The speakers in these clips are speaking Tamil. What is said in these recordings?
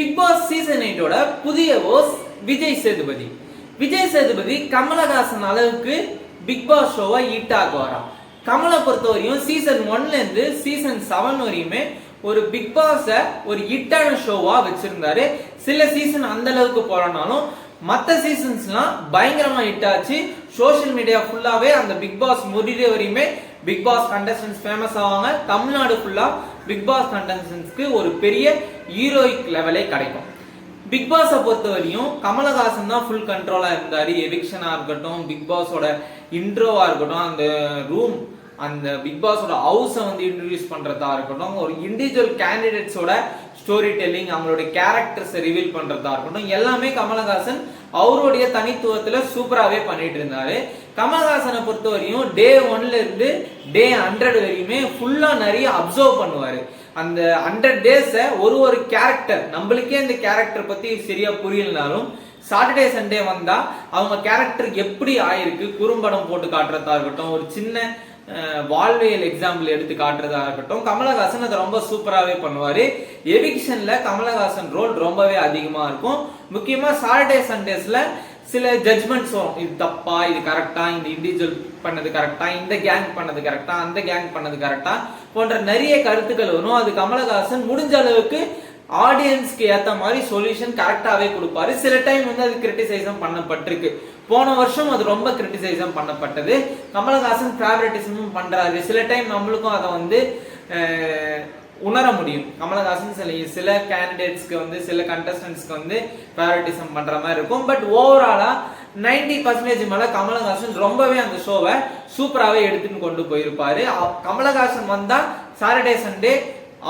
பிக் பாஸ் சீசன் எயிட்டோட புதிய ஹோஸ் விஜய் சேதுபதி. விஜய் சேதுபதி கமலஹாசன் அளவுக்கு பிக் பாஸ் ஷோவை ஹிட் ஆக்குவாராம் கமலை பொறுத்தவரையும் சீசன் ஒன்லேருந்து சீசன் செவன் வரையுமே ஒரு பிக் பாஸை ஒரு ஹிட்டான ஷோவா வச்சிருந்தாரு. சில சீசன் அந்த அளவுக்கு போறனாலும் மற்ற சீசன்ஸ்லாம் பயங்கரமா ஹிட் ஆச்சு. சோஷியல் மீடியா ஃபுல்லாவே அந்த பிக் பாஸ் முடிகிற வரையுமே பிக் பாஸ் கண்டஸ்டன்ஸ் ஃபேமஸ் ஆவாங்க. தமிழ்நாடு ஃபுல்லா பிக் பாஸ் கண்டஸ்டன்ஸ்க்கு ஒரு பெரிய ஹீரோயிக் லெவலே கிடைக்கும். பிக் பாஸை பொறுத்தவரையும் கமலஹாசன் தான் ஃபுல் கண்ட்ரோலாக இருந்தார். எவிக்ஷனாக இருக்கட்டும் பிக் பாஸோட இன்ட்ரோவாக இருக்கட்டும் அந்த ரூம் அந்த பிக் பாஸோட ஹவுஸை வந்து இன்ட்ரடியூஸ் பண்றதா இருக்கட்டும் ஒரு இண்டிவிஜுவல் கேண்டிடேட்ஸோட ஸ்டோரி டெல்லிங் அவங்களோட கேரக்டர்ஸை ரிவீல் பண்றதா இருக்கட்டும் எல்லாமே கமலஹாசன் அவருடைய தனித்துவத்துல சூப்பராகவே பண்ணிட்டு இருந்தாரு. கமலஹாசனை பொறுத்தவரையும் டே ஒன்ல இருந்து டே ஹண்ட்ரட் வரையுமே ஃபுல்லா நிறைய அப்சர்வ் பண்ணுவாரு. அந்த ஹண்ட்ரட் டேஸ ஒரு ஒரு கேரக்டர் நம்மளுக்கே இந்த கேரக்டர் பத்தி சரியா புரியலனாலும் சாட்டர்டே சண்டே வந்தா அவங்க கேரக்டர் எப்படி ஆயிருக்கு குறும்படம் போட்டு காட்டுறதா இருக்கட்டும் ஒரு சின்ன வாழ்வியல் எக்ஸாம்பிள் எடுத்து காட்டுறதா இருக்கட்டும். கமலஹாசன் அதை ரொம்ப சூப்பராகவே பண்ணுவார். எவிக்ஷனில் கமலஹாசன் ரோல் ரொம்பவே அதிகமாக இருக்கும். முக்கியமாக சாட்டர்டே சண்டேஸில் சில ஜட்மெண்ட்ஸ் வரும். இது தப்பா இது கரெக்டா இந்த இண்டிவிஜுவல் பண்ணது கரெக்டா இந்த கேங் பண்ணது கரெக்டா அந்த கேங் பண்ணது கரெக்டா போன்ற நிறைய கருத்துக்கள் வரும். அது கமலஹாசன் முடிஞ்ச அளவுக்கு ஆடியன்ஸ்க்கு ஏற்ற மாதிரி சொல்யூஷன் கரெக்டாவே கொடுப்பாரு. சில டைம் வந்து அது கிரிட்டிசைஸும் பண்ணப்பட்டிருக்கு. போன வருஷம் அது ரொம்ப கிரிட்டிசைசம் பண்ணப்பட்டது. கமலஹாசன் ஃபேவரட்டிசமும் பண்றாரு. சில டைம் நம்மளுக்கும் அதை வந்து உணர முடியும். கமலஹாசன் சில சில கேண்டிடேட்ஸ்க்கு வந்து சில கண்டஸ்டன்ஸ்க்கு வந்து ஃபேவரட்டிசம் பண்ற மாதிரி இருக்கும். பட் ஓவராலா நைன்டி பர்சன்டேஜ் மேல கமலஹாசன் ரொம்பவே அந்த ஷோவை சூப்பராகவே எடுத்துன்னு கொண்டு போயிருப்பாரு. கமலஹாசன் வந்தா சாட்டர்டே சண்டே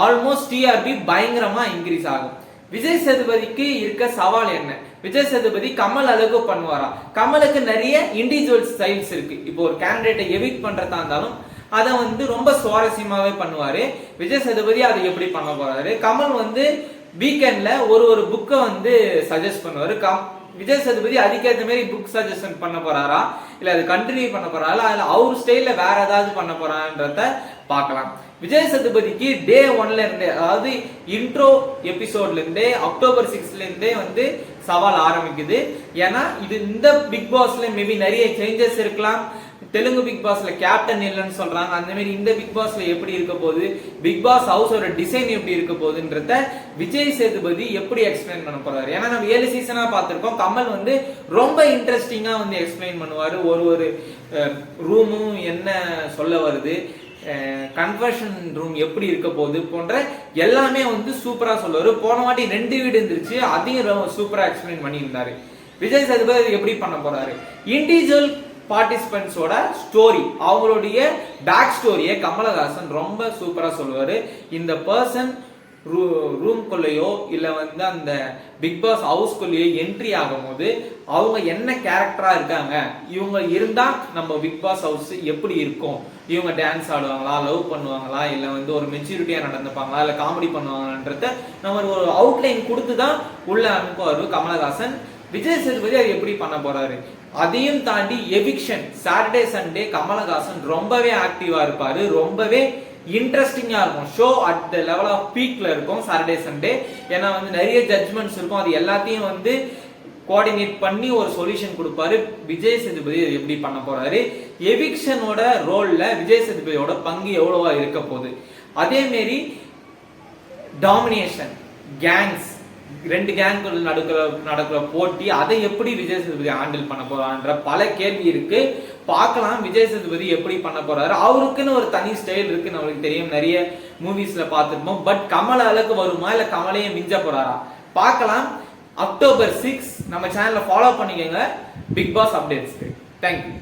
ஆல்மோஸ்ட் டிஆர்பி பயங்கரமா இன்க்ரீஸ் ஆகும். விஜய் சேதுபதிக்கு இருக்க சவால் என்ன? விஜய் சேதுபதி கமல் அழகு பண்ணுவாரா? கமலுக்கு நிறைய இண்டிவிஜுவல் ஸ்டைல்ஸ் இருக்கு. இப்போ ஒரு கேண்டிடேட்டை எவிட் பண்றதா இருந்தாலும் அதை வந்து ரொம்ப சுவாரஸ்யமாவே பண்ணுவாரு. விஜய் சேதுபதி அதை எப்படி பண்ண போறாரு? கமல் வந்து வீக்கெண்ட்ல ஒரு ஒரு புக்கை வந்து சஜஸ்ட் பண்ணுவாரு. கம் விஜய் சதுபதி அதுக்கேற்ற மாதிரி புக் சஜஷன் பண்ண போறாரா? இல்லை அது கண்டினியூ பண்ண போறாரா? இல்லை அவர் ஸ்டைலில் வேற ஏதாவது பண்ண போறான்றத பார்க்கலாம். விஜய் சதுபதிக்கு டே ஒன்ல இருந்தே அதாவது இன்ட்ரோ எபிசோட்லேருந்தே அக்டோபர் சிக்ஸ்லேருந்தே வந்து சவால் ஆரம்பிக்குது. ஏன்னா இது இந்த பிக் பாஸ்ல மேபி நிறைய சேஞ்சஸ் இருக்கலாம். தெலுங்கு பிக் பாஸ்ல கேப்டன் இல்லைன்னு சொல்றாங்க. அந்த மாதிரி இந்த பிக் பாஸ்ல எப்படி இருக்க போகுது? பிக் பாஸ் ஹவுஸோட டிசைன் எப்படி இருக்க போகுதுன்றத விஜய் சேதுபதி எப்படி எக்ஸ்பிளைன் பண்ண போறாரு? ஏன்னா நம்ம ஏழு சீசனா பார்த்திருக்கோம். கமல் வந்து ரொம்ப இன்ட்ரெஸ்டிங்கா வந்து எக்ஸ்பிளைன் பண்ணுவாரு. ஒரு ஒரு ரூமும் என்ன சொல்ல வருது? கன்வர்ஷன் ரூம் எப்படி இருக்க போகுது போன்ற எல்லாமே வந்து சூப்பரா சொல்லுவாரு போன வாட்டி ரெண்டு வீடு இருந்துருச்சு. அதையும் சூப்பரா எக்ஸ்பிளைன் பண்ணியிருந்தாரு. விஜய் சேதுபதி எப்படி பண்ண போறாரு? இண்டிவிஜுவல் பார்ட்டிசிபென்ட்ஸோட ஸ்டோரி அவங்களுடைய பேக் ஸ்டோரியை கமலஹாசன் ரொம்ப சூப்பராக சொல்லுவார். இந்த பர்சன் ரூம்குள்ளேயோ இல்லை வந்து அந்த பிக் பாஸ் ஹவுஸ்குள்ளேயோ என்ட்ரி ஆகும்போது அவங்க என்ன கேரக்டராக இருக்காங்க? இவங்க இருந்தால் நம்ம பிக் பாஸ் ஹவுஸ் எப்படி இருக்கும்? இவங்க டான்ஸ் ஆடுவாங்களா லவ் பண்ணுவாங்களா இல்லை வந்து ஒரு மெச்சூரிட்டியாக நடந்துப்பாங்களா இல்லை காமெடி பண்ணுவாங்கன்றத நம்ம ஒரு அவுட்லைன் கொடுத்து தான் உள்ள அனுப்புவார் கமலஹாசன். விஜய் சேதுபதி அது எப்படி பண்ண போறாரு? அதையும் தாண்டி எவிக்ஷன் சாட்டர்டே சண்டே கமலஹாசன் ரொம்பவே ஆக்டிவா இருப்பாரு. ரொம்பவே இன்ட்ரெஸ்டிங்காக இருக்கும். Show at the level of பீக்ல இருக்கும் சாட்டர்டே சண்டே ஏன்னா வந்து நிறைய ஜட்மெண்ட்ஸ் இருக்கும். அது எல்லாத்தையும் வந்து கோஆர்டினேட் பண்ணி ஒரு சொல்யூஷன் கொடுப்பாரு. விஜய் சேதுபதி எப்படி பண்ண போறாரு? எவிக்ஷனோட ரோல்ல விஜய் சேதுபதியோட பங்கு எவ்வளவா இருக்க போகுது? அதே மாரி டாமினேஷன் கேங்ஸ் ரெண்டு கேங்குகள் நடக்கிற நடக்கிற போட்டி அதை எப்படி விஜய் சேதுபதி ஹேண்டில் பண்ண போறான்ற பல கேள்வி இருக்கு. பார்க்கலாம் விஜய் சேதுபதி எப்படி பண்ண போறாரு. அவருக்குன்னு ஒரு தனி ஸ்டைல் இருக்கு நம்மளுக்கு தெரியும். நிறைய மூவிஸ்ல பார்த்துருப்போம். பட் கமல் அளவுக்கு வருமா இல்ல கமலையே மிஞ்ச போறாரா? பார்க்கலாம். அக்டோபர் சிக்ஸ் நம்ம சேனலை ஃபாலோ பண்ணிக்கோங்க. Big pass அப்டேட்ஸ்க்கு thank you